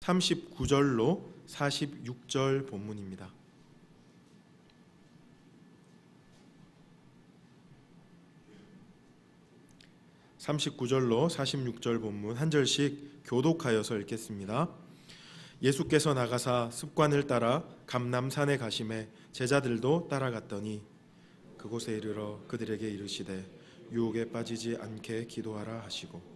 39절로 46절 본문입니다. (39절로 46절) 본문 한 절씩 교독하여서 읽겠습니다. 예수께서 나가사 습관을 따라 감남산에 가심에 제자들도 따라갔더니 그곳에 이르러 그들에게 이르시되 유혹에 빠지지 않게 기도하라 하시고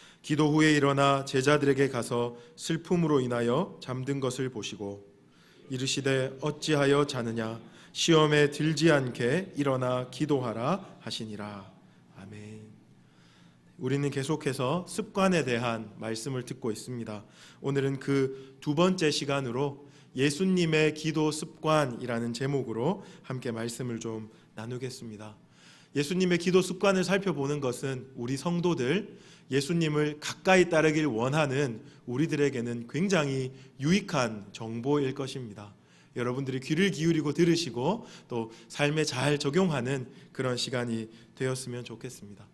기도 후에 일어나 제자들에게 가서 슬픔으로 인하여 잠든 것을 보시고 이르시되 어찌하여 자느냐 시험에 들지 않게 일어나 기도하라 하시니라 아멘. 우리는 계속해서 습관에 대한 말씀을 듣고 있습니다. 오늘은 그 두 번째 시간으로 예수님의 기도 습관이라는 제목으로 함께 말씀을 좀 나누겠습니다. 예수님의 기도 습관을 살펴보는 것은 우리 성도들 예수님을 가까이 따르길 원하는 우리들에게는 굉장히 유익한 정보일 것입니다. 여러분들이 귀를 기울이고 들으시고 또 삶에 잘 적용하는 그런 시간이 되었으면 좋겠습니다.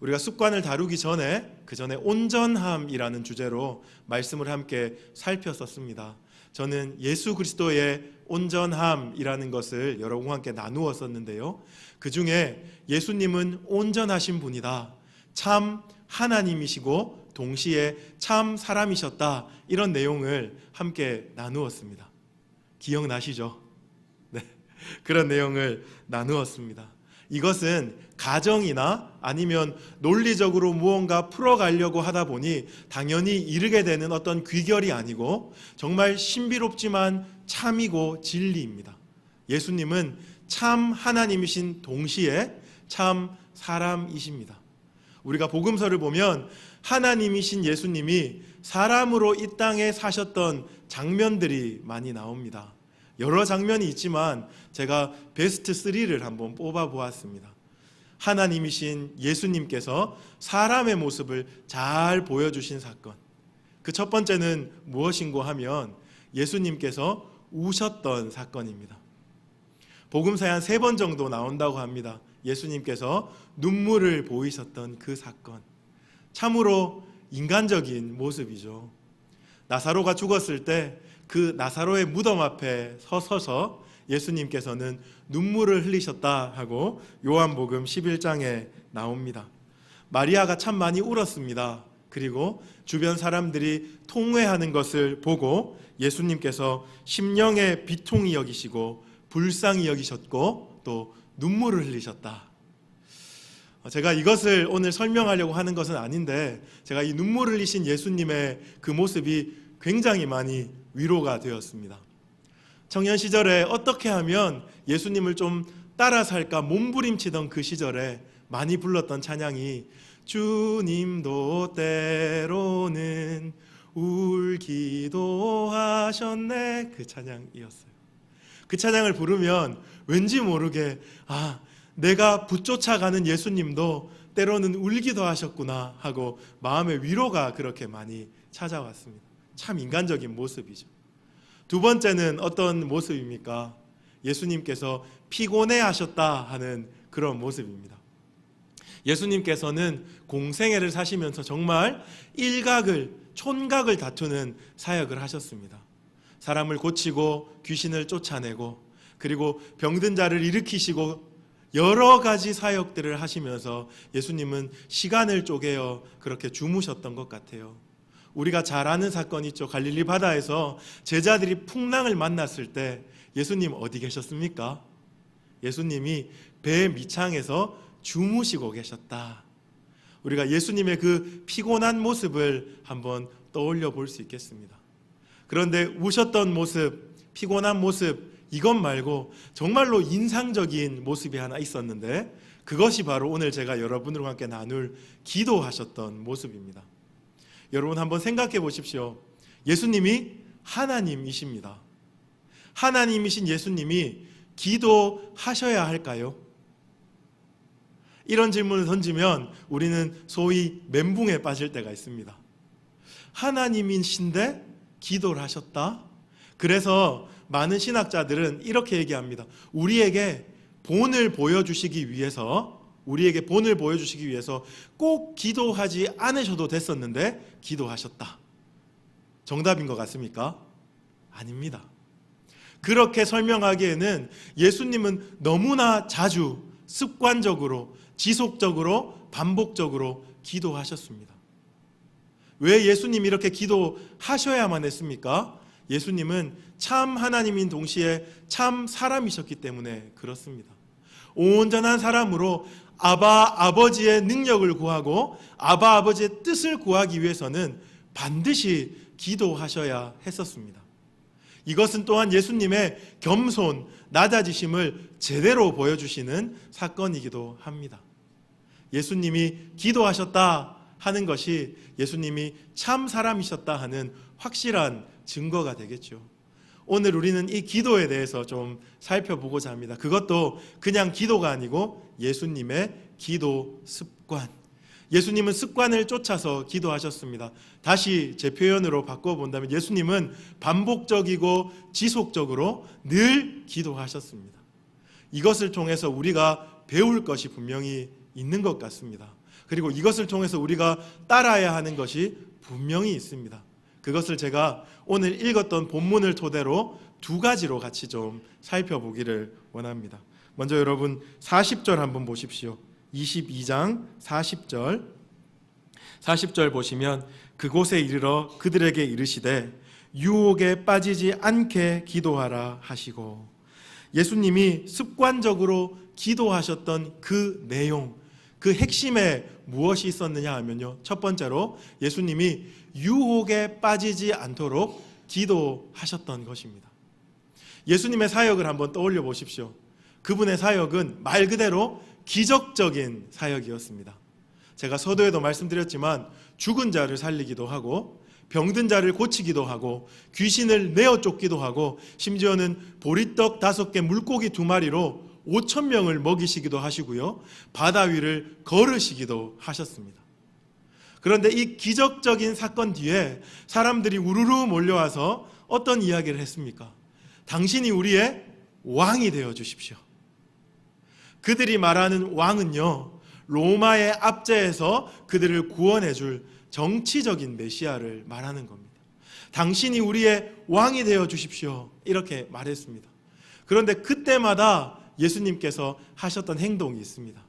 우리가 습관을 다루기 전에 그 전에 온전함이라는 주제로 말씀을 함께 살폈었습니다. 저는 예수 그리스도의 온전함이라는 것을 여러분과 함께 나누었었는데요. 그 중에 예수님은 온전하신 분이다. 참 하나님이시고 동시에 참 사람이셨다. 이런 내용을 함께 나누었습니다. 기억나시죠? 네. 그런 내용을 나누었습니다. 이것은 가정이나 아니면 논리적으로 무언가 풀어가려고 하다 보니 당연히 이르게 되는 어떤 귀결이 아니고 정말 신비롭지만 참이고 진리입니다. 예수님은 참 하나님이신 동시에 참 사람이십니다. 우리가 복음서를 보면 하나님이신 예수님이 사람으로 이 땅에 사셨던 장면들이 많이 나옵니다. 여러 장면이 있지만 제가 베스트 3를 한번 뽑아 보았습니다. 하나님이신 예수님께서 사람의 모습을 잘 보여주신 사건. 그 첫 번째는 무엇인고 하면 예수님께서 우셨던 사건입니다. 복음사에 한 세 번 정도 나온다고 합니다. 예수님께서 눈물을 보이셨던 그 사건. 참으로 인간적인 모습이죠. 나사로가 죽었을 때 그 나사로의 무덤 앞에 서서서 예수님께서는 눈물을 흘리셨다 하고 요한복음 11장에 나옵니다. 마리아가 참 많이 울었습니다. 그리고 주변 사람들이 통회하는 것을 보고 예수님께서 심령의 비통이 여기시고 불쌍히 여기셨고 또 눈물을 흘리셨다. 제가 이것을 오늘 설명하려고 하는 것은 아닌데 제가 이 눈물을 흘리신 예수님의 그 모습이 굉장히 많이 위로가 되었습니다. 청년 시절에 어떻게 하면 예수님을 좀 따라 살까 몸부림치던 그 시절에 많이 불렀던 찬양이 주님도 때로는 울기도 하셨네 그 찬양이었어요. 그 찬양을 부르면 왠지 모르게 아 내가 붙쫓아가는 예수님도 때로는 울기도 하셨구나 하고 마음의 위로가 그렇게 많이 찾아왔습니다. 참 인간적인 모습이죠. 두 번째는 어떤 모습입니까? 예수님께서 피곤해 하셨다 하는 그런 모습입니다. 예수님께서는 공생애를 사시면서 정말 일각을, 촌각을 다투는 사역을 하셨습니다. 사람을 고치고 귀신을 쫓아내고 그리고 병든 자를 일으키시고 여러 가지 사역들을 하시면서 예수님은 시간을 쪼개어 그렇게 주무셨던 것 같아요. 우리가 잘 아는 사건 있죠. 갈릴리 바다에서 제자들이 풍랑을 만났을 때 예수님 어디 계셨습니까? 예수님이 배 밑창에서 주무시고 계셨다. 우리가 예수님의 그 피곤한 모습을 한번 떠올려 볼 수 있겠습니다. 그런데 우셨던 모습, 피곤한 모습, 이것 말고 정말로 인상적인 모습이 하나 있었는데 그것이 바로 오늘 제가 여러분들과 함께 나눌 기도하셨던 모습입니다. 여러분 한번 생각해 보십시오. 예수님이 하나님이십니다. 하나님이신 예수님이 기도하셔야 할까요? 이런 질문을 던지면 우리는 소위 멘붕에 빠질 때가 있습니다. 하나님이신데 기도를 하셨다? 그래서 많은 신학자들은 이렇게 얘기합니다. 우리에게 본을 보여주시기 위해서, 우리에게 본을 보여주시기 위해서 꼭 기도하지 않으셔도 됐었는데 기도하셨다. 정답인 것 같습니까? 아닙니다. 그렇게 설명하기에는 예수님은 너무나 자주 습관적으로 지속적으로 반복적으로 기도하셨습니다. 왜 예수님이 이렇게 기도하셔야만 했습니까? 예수님은 참 하나님인 동시에 참 사람이셨기 때문에 그렇습니다. 온전한 사람으로 아바 아버지의 능력을 구하고 아바 아버지의 뜻을 구하기 위해서는 반드시 기도하셔야 했었습니다. 이것은 또한 예수님의 겸손, 낮아지심을 제대로 보여주시는 사건이기도 합니다. 예수님이 기도하셨다 하는 것이 예수님이 참 사람이셨다 하는 확실한 증거가 되겠죠. 오늘 우리는 이 기도에 대해서 좀 살펴보고자 합니다. 그것도 그냥 기도가 아니고 예수님의 기도 습관. 예수님은 습관을 쫓아서 기도하셨습니다. 다시 제 표현으로 바꿔본다면 예수님은 반복적이고 지속적으로 늘 기도하셨습니다. 이것을 통해서 우리가 배울 것이 분명히 있는 것 같습니다. 그리고 이것을 통해서 우리가 따라야 하는 것이 분명히 있습니다. 그것을 제가 오늘 읽었던 본문을 토대로 두 가지로 같이 좀 살펴보기를 원합니다. 먼저 여러분 40절 한번 보십시오. 22장 40절 40절 보시면 그곳에 이르러 그들에게 이르시되 유혹에 빠지지 않게 기도하라 하시고 예수님이 습관적으로 기도하셨던 그 내용 그 핵심에 무엇이 있었느냐 하면요. 첫 번째로 예수님이 유혹에 빠지지 않도록 기도하셨던 것입니다. 예수님의 사역을 한번 떠올려 보십시오. 그분의 사역은 말 그대로 기적적인 사역이었습니다. 제가 서도에도 말씀드렸지만 죽은 자를 살리기도 하고 병든 자를 고치기도 하고 귀신을 내어 쫓기도 하고 심지어는 보리떡 다섯 개 물고기 두 마리로 5천 명을 먹이시기도 하시고요. 바다 위를 걸으시기도 하셨습니다. 그런데 이 기적적인 사건 뒤에 사람들이 우르르 몰려와서 어떤 이야기를 했습니까? 당신이 우리의 왕이 되어 주십시오. 그들이 말하는 왕은요, 로마의 압제에서 그들을 구원해 줄 정치적인 메시아를 말하는 겁니다. 당신이 우리의 왕이 되어 주십시오. 이렇게 말했습니다. 그런데 그때마다 예수님께서 하셨던 행동이 있습니다.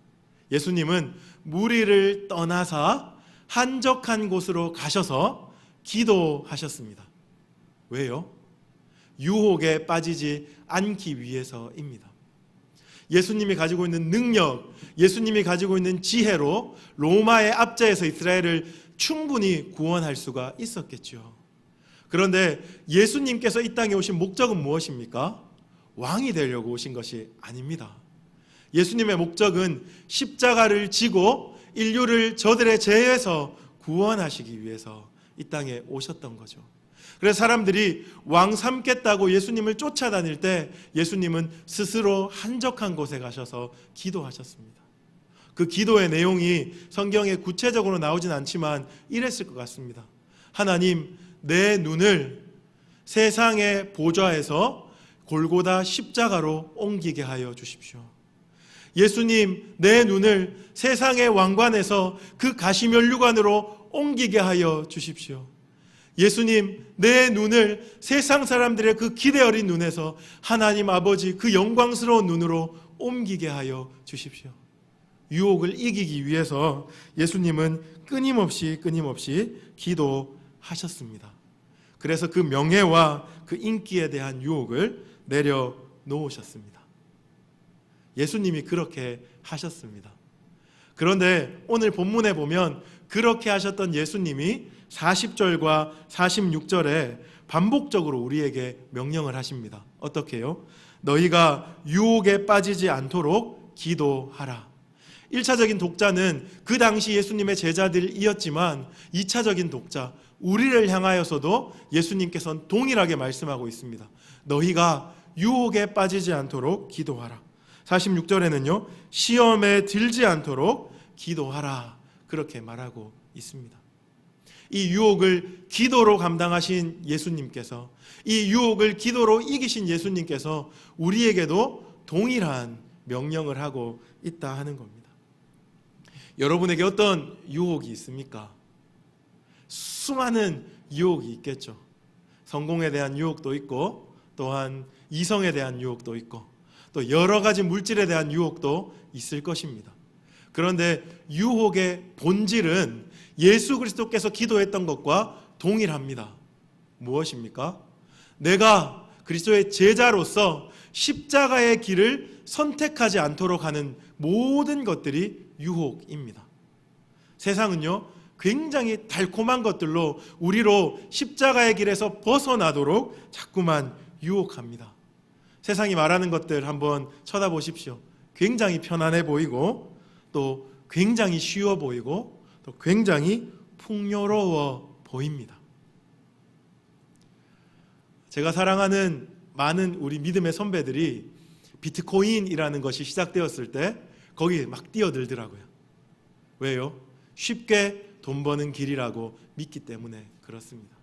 예수님은 무리를 떠나사 한적한 곳으로 가셔서 기도하셨습니다. 왜요? 유혹에 빠지지 않기 위해서입니다. 예수님이 가지고 있는 능력, 예수님이 가지고 있는 지혜로 로마의 압제에서 이스라엘을 충분히 구원할 수가 있었겠죠. 그런데 예수님께서 이 땅에 오신 목적은 무엇입니까? 왕이 되려고 오신 것이 아닙니다. 예수님의 목적은 십자가를 지고 인류를 저들의 죄에서 구원하시기 위해서 이 땅에 오셨던 거죠. 그래서 사람들이 왕 삼겠다고 예수님을 쫓아다닐 때 예수님은 스스로 한적한 곳에 가셔서 기도하셨습니다. 그 기도의 내용이 성경에 구체적으로 나오진 않지만 이랬을 것 같습니다. 하나님, 내 눈을 세상의 보좌에서 골고다 십자가로 옮기게 하여 주십시오. 예수님, 내 눈을 세상의 왕관에서 그 가시면류관으로 옮기게 하여 주십시오. 예수님, 내 눈을 세상 사람들의 그 기대 어린 눈에서 하나님 아버지 그 영광스러운 눈으로 옮기게 하여 주십시오. 유혹을 이기기 위해서 예수님은 끊임없이 끊임없이 기도하셨습니다. 그래서 그 명예와 그 인기에 대한 유혹을 내려놓으셨습니다. 예수님이 그렇게 하셨습니다. 그런데 오늘 본문에 보면 그렇게 하셨던 예수님이 40절과 46절에 반복적으로 우리에게 명령을 하십니다. 어떻게요? 너희가 유혹에 빠지지 않도록 기도하라. 1차적인 독자는 그 당시 예수님의 제자들이었지만 2차적인 독자, 우리를 향하여서도 예수님께서는 동일하게 말씀하고 있습니다. 너희가 유혹에 빠지지 않도록 기도하라. 46절에는요. 시험에 들지 않도록 기도하라. 그렇게 말하고 있습니다. 이 유혹을 기도로 감당하신 예수님께서 이 유혹을 기도로 이기신 예수님께서 우리에게도 동일한 명령을 하고 있다 하는 겁니다. 여러분에게 어떤 유혹이 있습니까? 수많은 유혹이 있겠죠. 성공에 대한 유혹도 있고 또한 이성에 대한 유혹도 있고 또 여러 가지 물질에 대한 유혹도 있을 것입니다. 그런데 유혹의 본질은 예수 그리스도께서 기도했던 것과 동일합니다. 무엇입니까? 내가 그리스도의 제자로서 십자가의 길을 선택하지 않도록 하는 모든 것들이 유혹입니다. 세상은요, 굉장히 달콤한 것들로 우리로 십자가의 길에서 벗어나도록 자꾸만 유혹합니다. 세상이 말하는 것들 한번 쳐다보십시오. 굉장히 편안해 보이고 또 굉장히 쉬워 보이고 또 굉장히 풍요로워 보입니다. 제가 사랑하는 많은 우리 믿음의 선배들이 비트코인이라는 것이 시작되었을 때 거기에 막 뛰어들더라고요. 왜요? 쉽게 돈 버는 길이라고 믿기 때문에 그렇습니다.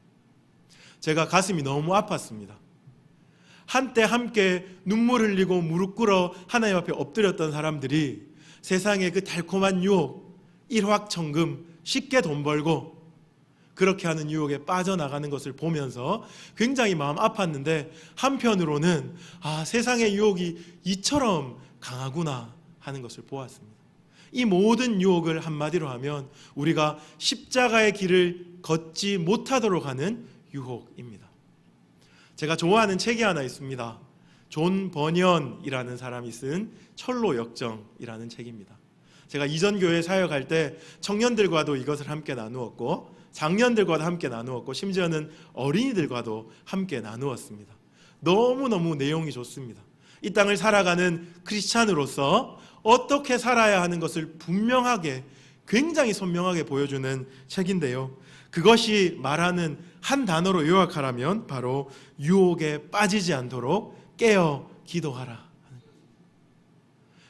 제가 가슴이 너무 아팠습니다. 한때 함께 눈물 흘리고 무릎 꿇어 하나님 앞에 엎드렸던 사람들이 세상의 그 달콤한 유혹, 일확천금, 쉽게 돈 벌고 그렇게 하는 유혹에 빠져나가는 것을 보면서 굉장히 마음 아팠는데 한편으로는 아, 세상의 유혹이 이처럼 강하구나 하는 것을 보았습니다. 이 모든 유혹을 한마디로 하면 우리가 십자가의 길을 걷지 못하도록 하는 유혹입니다. 제가 좋아하는 책이 하나 있습니다. 존 버년이라는 사람이 쓴 철로 역정이라는 책입니다. 제가 이전 교회 사역할 때 청년들과도 이것을 함께 나누었고 장년들과도 함께 나누었고 심지어는 어린이들과도 함께 나누었습니다. 너무너무 내용이 좋습니다. 이 땅을 살아가는 크리스찬으로서 어떻게 살아야 하는 것을 분명하게 굉장히 선명하게 보여주는 책인데요. 그것이 말하는 한 단어로 요약하라면 바로 유혹에 빠지지 않도록 깨어 기도하라.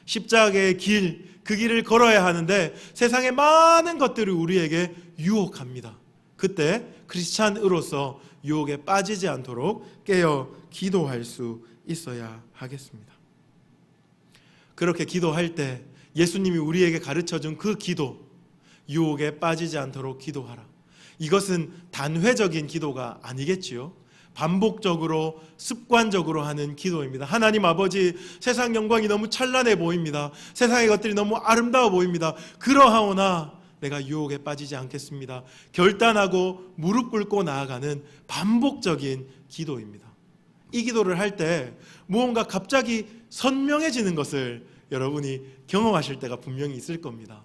십자가의 길, 그 길을 걸어야 하는데 세상의 많은 것들이 우리에게 유혹합니다. 그때 크리스찬으로서 유혹에 빠지지 않도록 깨어 기도할 수 있어야 하겠습니다. 그렇게 기도할 때 예수님이 우리에게 가르쳐 준 그 기도, 유혹에 빠지지 않도록 기도하라. 이것은 단회적인 기도가 아니겠지요. 반복적으로 습관적으로 하는 기도입니다. 하나님 아버지 세상 영광이 너무 찬란해 보입니다. 세상의 것들이 너무 아름다워 보입니다. 그러하오나 내가 유혹에 빠지지 않겠습니다. 결단하고 무릎 꿇고 나아가는 반복적인 기도입니다. 이 기도를 할 때 무언가 갑자기 선명해지는 것을 여러분이 경험하실 때가 분명히 있을 겁니다.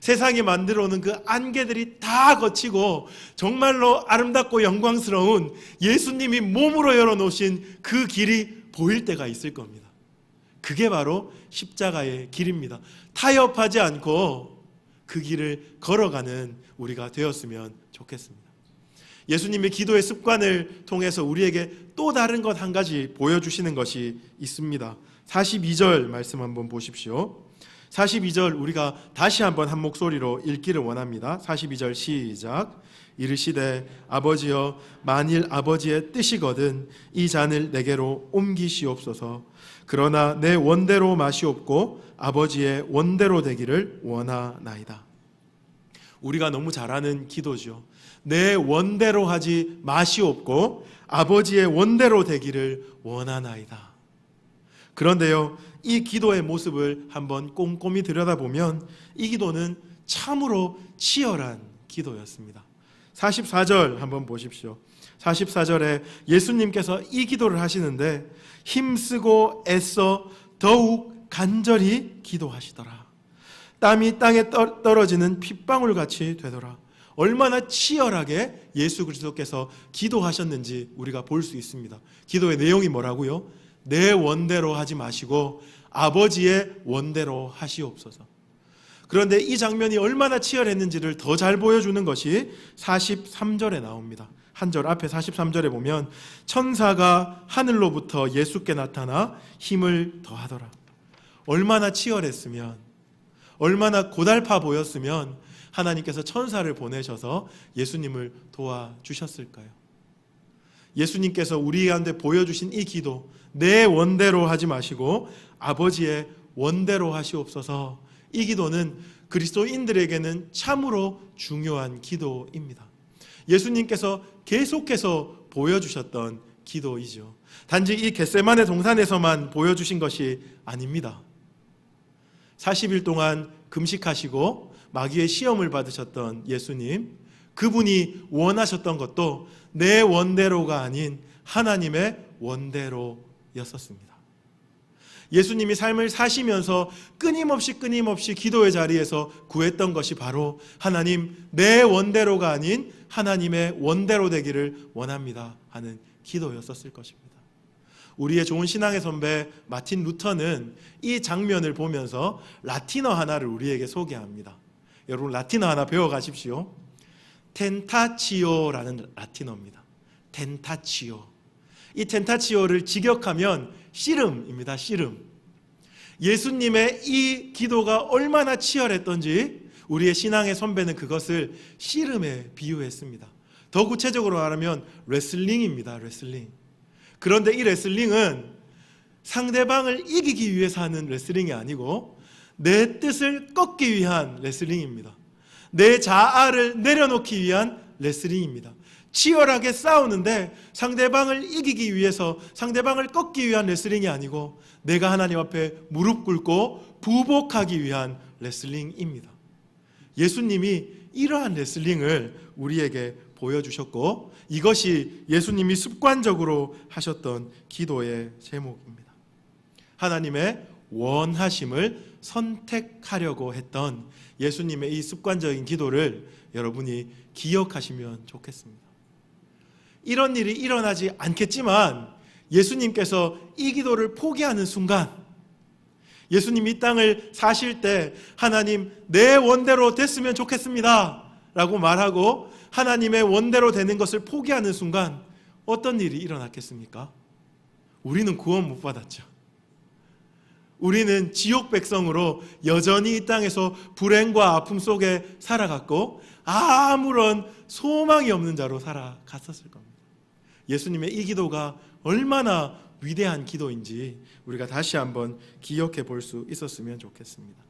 세상이 만들어 오는 그 안개들이 다 거치고 정말로 아름답고 영광스러운 예수님이 몸으로 열어 놓으신 그 길이 보일 때가 있을 겁니다. 그게 바로 십자가의 길입니다. 타협하지 않고 그 길을 걸어가는 우리가 되었으면 좋겠습니다. 예수님의 기도의 습관을 통해서 우리에게 또 다른 것 한 가지 보여주시는 것이 있습니다. 42절 말씀 한번 보십시오. 42절 우리가 다시 한번 한 목소리로 읽기를 원합니다. 42절 시작. 이르시되 아버지여 만일 아버지의 뜻이거든 이 잔을 내게로 옮기시옵소서. 그러나 내 원대로 마시옵고 아버지의 원대로 되기를 원하나이다. 우리가 너무 잘하는 기도죠. 내 원대로 하지 마시옵고 아버지의 원대로 되기를 원하나이다. 그런데요, 이 기도의 모습을 한번 꼼꼼히 들여다보면 이 기도는 참으로 치열한 기도였습니다. 44절 한번 보십시오. 44절에 예수님께서 이 기도를 하시는데 힘쓰고 애써 더욱 간절히 기도하시더라. 땀이 땅에 떨어지는 핏방울 같이 되더라. 얼마나 치열하게 예수 그리스도께서 기도하셨는지 우리가 볼 수 있습니다. 기도의 내용이 뭐라고요? 내 원대로 하지 마시고 아버지의 원대로 하시옵소서. 그런데 이 장면이 얼마나 치열했는지를 더 잘 보여주는 것이 43절에 나옵니다. 한 절 앞에 43절에 보면 천사가 하늘로부터 예수께 나타나 힘을 더하더라. 얼마나 치열했으면 얼마나 고달파 보였으면 하나님께서 천사를 보내셔서 예수님을 도와주셨을까요? 예수님께서 우리 한테 보여주신 이 기도 내 원대로 하지 마시고 아버지의 원대로 하시옵소서 이 기도는 그리스도인들에게는 참으로 중요한 기도입니다. 예수님께서 계속해서 보여주셨던 기도이죠. 단지 이 겟세만의 동산에서만 보여주신 것이 아닙니다. 40일 동안 금식하시고 마귀의 시험을 받으셨던 예수님, 그분이 원하셨던 것도 내 원대로가 아닌 하나님의 원대로였었습니다. 예수님이 삶을 사시면서 끊임없이 끊임없이 기도의 자리에서 구했던 것이 바로 하나님 내 원대로가 아닌 하나님의 원대로 되기를 원합니다 하는 기도였었을 것입니다. 우리의 좋은 신앙의 선배 마틴 루터는 이 장면을 보면서 라틴어 하나를 우리에게 소개합니다. 여러분 라틴어 하나 배워 가십시오. 텐타치오라는 라틴어입니다. 텐타치오. 이 텐타치오를 직역하면 씨름입니다. 씨름. 예수님의 이 기도가 얼마나 치열했던지 우리의 신앙의 선배는 그것을 씨름에 비유했습니다. 더 구체적으로 말하면 레슬링입니다. 레슬링. 그런데 이 레슬링은 상대방을 이기기 위해서 하는 레슬링이 아니고 내 뜻을 꺾기 위한 레슬링입니다. 내 자아를 내려놓기 위한 레슬링입니다. 치열하게 싸우는데 상대방을 이기기 위해서 상대방을 꺾기 위한 레슬링이 아니고 내가 하나님 앞에 무릎 꿇고 부복하기 위한 레슬링입니다. 예수님이 이러한 레슬링을 우리에게 보여주셨고 이것이 예수님이 습관적으로 하셨던 기도의 제목입니다. 하나님의 원하심을 선택하려고 했던 예수님의 이 습관적인 기도를 여러분이 기억하시면 좋겠습니다. 이런 일이 일어나지 않겠지만 예수님께서 이 기도를 포기하는 순간 예수님 이 땅을 사실 때 하나님 내 원대로 됐으면 좋겠습니다. 라고 말하고 하나님의 원대로 되는 것을 포기하는 순간 어떤 일이 일어났겠습니까? 우리는 구원 못 받았죠. 우리는 지옥 백성으로 여전히 이 땅에서 불행과 아픔 속에 살아갔고 아무런 소망이 없는 자로 살아갔었을 겁니다. 예수님의 이 기도가 얼마나 위대한 기도인지 우리가 다시 한번 기억해 볼 수 있었으면 좋겠습니다.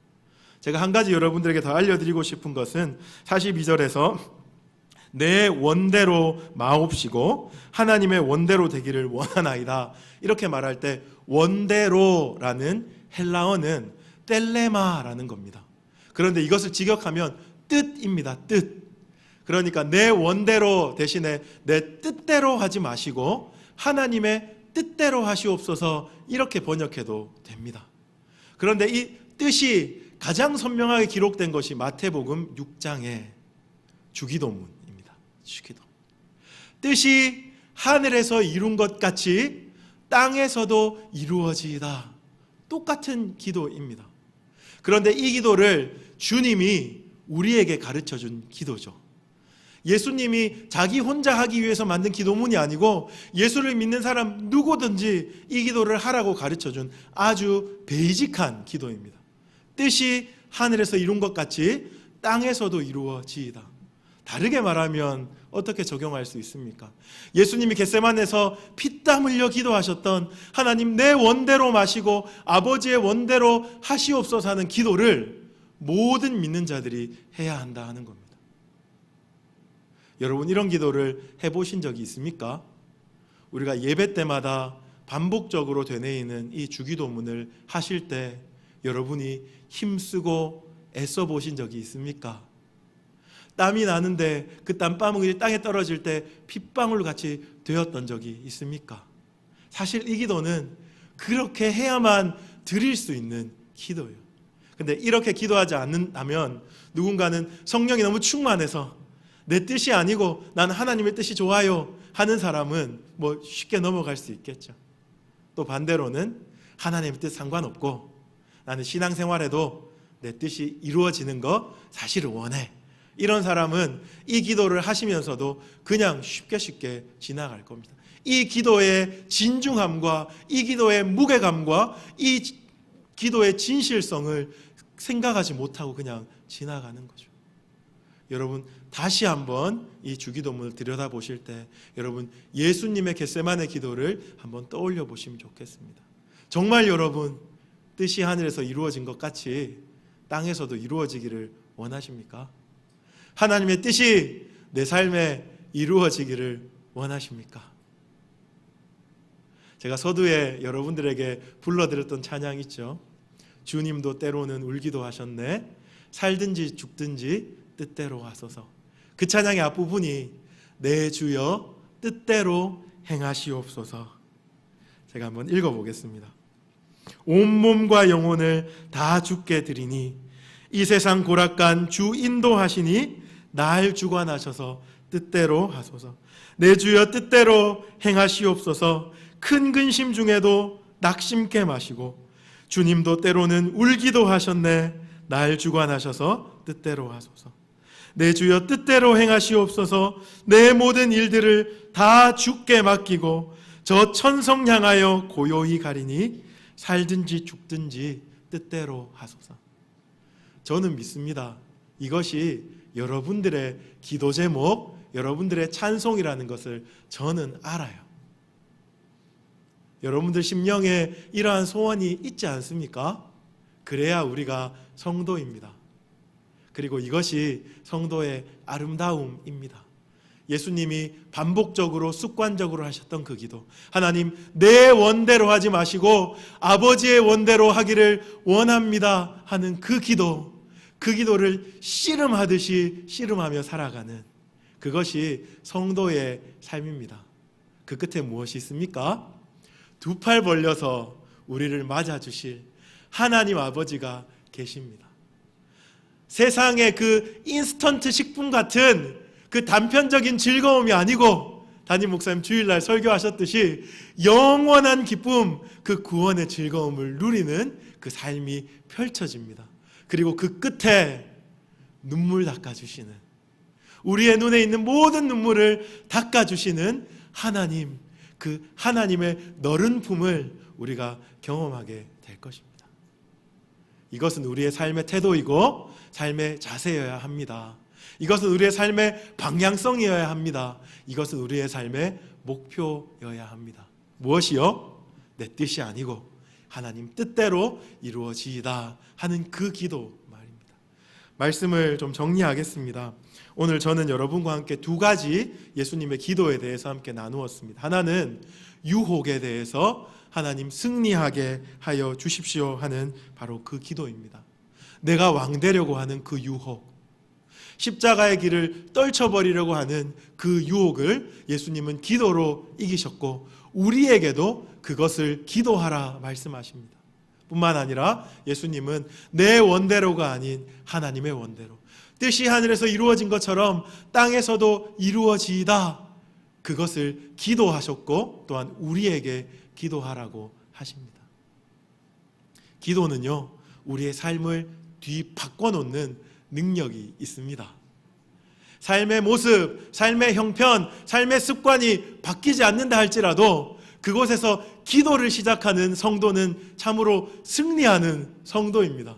제가 한 가지 여러분들에게 더 알려드리고 싶은 것은 42절에서 내 원대로 마옵시고 하나님의 원대로 되기를 원하나이다. 이렇게 말할 때 원대로라는 헬라어는 텔레마라는 겁니다. 그런데 이것을 직역하면 뜻입니다. 뜻. 그러니까 내 원대로 대신에 내 뜻대로 하지 마시고 하나님의 뜻대로 하시옵소서 이렇게 번역해도 됩니다. 그런데 이 뜻이 가장 선명하게 기록된 것이 마태복음 6장의 주기도문입니다. 주기도. 뜻이 하늘에서 이룬 것 같이 땅에서도 이루어지이다. 똑같은 기도입니다. 그런데 이 기도를 주님이 우리에게 가르쳐 준 기도죠. 예수님이 자기 혼자 하기 위해서 만든 기도문이 아니고 예수를 믿는 사람 누구든지 이 기도를 하라고 가르쳐 준 아주 베이직한 기도입니다. 뜻이 하늘에서 이룬 것 같이 땅에서도 이루어지이다. 다르게 말하면 어떻게 적용할 수 있습니까? 예수님이 겟세만에서 피땀 흘려 기도하셨던 하나님 내 원대로 마시고 아버지의 원대로 하시옵소서 하는 기도를 모든 믿는 자들이 해야 한다 하는 겁니다. 여러분 이런 기도를 해보신 적이 있습니까? 우리가 예배 때마다 반복적으로 되뇌이는 이 주기도문을 하실 때 여러분이 힘쓰고 애써 보신 적이 있습니까? 땀이 나는데 그 땀방울이 땅에 떨어질 때 핏방울 같이 되었던 적이 있습니까? 사실 이 기도는 그렇게 해야만 드릴 수 있는 기도예요. 근데 이렇게 기도하지 않는다면 누군가는 성령이 너무 충만해서 내 뜻이 아니고 나는 하나님의 뜻이 좋아요 하는 사람은 뭐 쉽게 넘어갈 수 있겠죠. 또 반대로는 하나님의 뜻 상관없고 나는 신앙생활에도 내 뜻이 이루어지는 거 사실은 원해. 이런 사람은 이 기도를 하시면서도 그냥 쉽게 쉽게 지나갈 겁니다. 이 기도의 진중함과 이 기도의 무게감과 이 지- 기도의 진실성을 생각하지 못하고 그냥 지나가는 거죠. 여러분 다시 한번 이 주기도문을 들여다 보실 때 여러분 예수님의 겟세만의 기도를 한번 떠올려 보시면 좋겠습니다. 정말 여러분 뜻이 하늘에서 이루어진 것 같이 땅에서도 이루어지기를 원하십니까? 하나님의 뜻이 내 삶에 이루어지기를 원하십니까? 제가 서두에 여러분들에게 불러드렸던 찬양 있죠. 주님도 때로는 울기도 하셨네. 살든지 죽든지 뜻대로 하소서. 그 찬양의 앞부분이 내 주여 뜻대로 행하시옵소서. 제가 한번 읽어보겠습니다. 온 몸과 영혼을 다 주께 드리니 이 세상 고락간 주 인도하시니 날 주관하셔서 뜻대로 하소서. 내 주여 뜻대로 행하시옵소서. 큰 근심 중에도 낙심케 마시고 주님도 때로는 울기도 하셨네. 날 주관하셔서 뜻대로 하소서. 내 주여 뜻대로 행하시옵소서. 내 모든 일들을 다 주께 맡기고 저 천성 향하여 고요히 가리니 살든지 죽든지 뜻대로 하소서. 저는 믿습니다. 이것이 여러분들의 기도 제목, 여러분들의 찬송이라는 것을 저는 알아요. 여러분들 심령에 이러한 소원이 있지 않습니까? 그래야 우리가 성도입니다. 그리고 이것이 성도의 아름다움입니다. 예수님이 반복적으로 습관적으로 하셨던 그 기도. 하나님, 내 원대로 하지 마시고 아버지의 원대로 하기를 원합니다. 하는 그 기도. 그 기도를 씨름하듯이 씨름하며 살아가는 그것이 성도의 삶입니다. 그 끝에 무엇이 있습니까? 두 팔 벌려서 우리를 맞아 주실 하나님 아버지가 계십니다. 세상의 그 인스턴트 식품 같은 그 단편적인 즐거움이 아니고 담임 목사님 주일날 설교하셨듯이 영원한 기쁨, 그 구원의 즐거움을 누리는 그 삶이 펼쳐집니다. 그리고 그 끝에 눈물 닦아주시는 우리의 눈에 있는 모든 눈물을 닦아주시는 하나님, 그 하나님의 너른 품을 우리가 경험하게 될 것입니다. 이것은 우리의 삶의 태도이고 삶의 자세여야 합니다. 이것은 우리의 삶의 방향성이어야 합니다. 이것은 우리의 삶의 목표여야 합니다. 무엇이요? 내 뜻이 아니고 하나님 뜻대로 이루어지이다 하는 그 기도 말입니다. 말씀을 좀 정리하겠습니다. 오늘 저는 여러분과 함께 두 가지 예수님의 기도에 대해서 함께 나누었습니다. 하나는 유혹에 대해서 하나님 승리하게 하여 주십시오 하는 바로 그 기도입니다. 내가 왕 되려고 하는 그 유혹. 십자가의 길을 떨쳐버리려고 하는 그 유혹을 예수님은 기도로 이기셨고 우리에게도 그것을 기도하라 말씀하십니다. 뿐만 아니라 예수님은 내 원대로가 아닌 하나님의 원대로 뜻이 하늘에서 이루어진 것처럼 땅에서도 이루어지이다. 그것을 기도하셨고 또한 우리에게 기도하라고 하십니다. 기도는요, 우리의 삶을 뒤바꿔 놓는 능력이 있습니다. 삶의 모습, 삶의 형편, 삶의 습관이 바뀌지 않는다 할지라도 그곳에서 기도를 시작하는 성도는 참으로 승리하는 성도입니다.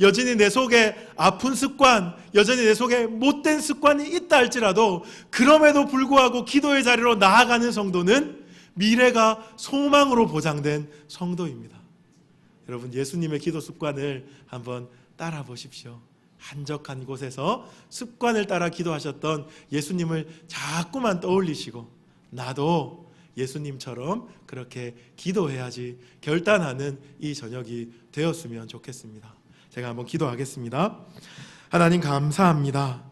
여전히 내 속에 아픈 습관, 여전히 내 속에 못된 습관이 있다 할지라도 그럼에도 불구하고 기도의 자리로 나아가는 성도는 미래가 소망으로 보장된 성도입니다. 여러분 예수님의 기도 습관을 한번 따라 보십시오. 한적한 곳에서 습관을 따라 기도하셨던 예수님을 자꾸만 떠올리시고 나도 예수님처럼 그렇게 기도해야지 결단하는 이 저녁이 되었으면 좋겠습니다. 제가 한번 기도하겠습니다. 하나님 감사합니다.